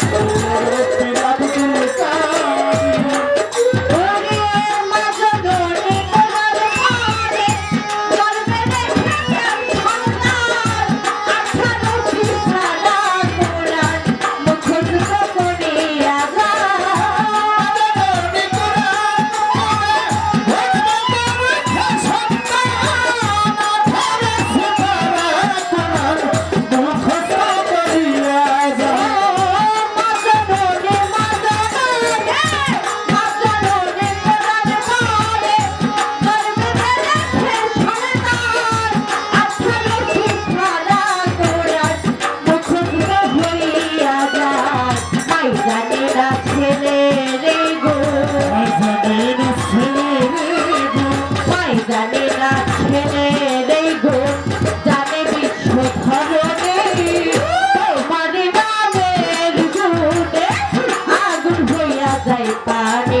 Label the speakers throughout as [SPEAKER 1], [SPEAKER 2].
[SPEAKER 1] Gracias.
[SPEAKER 2] Radhe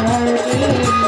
[SPEAKER 2] Thank you.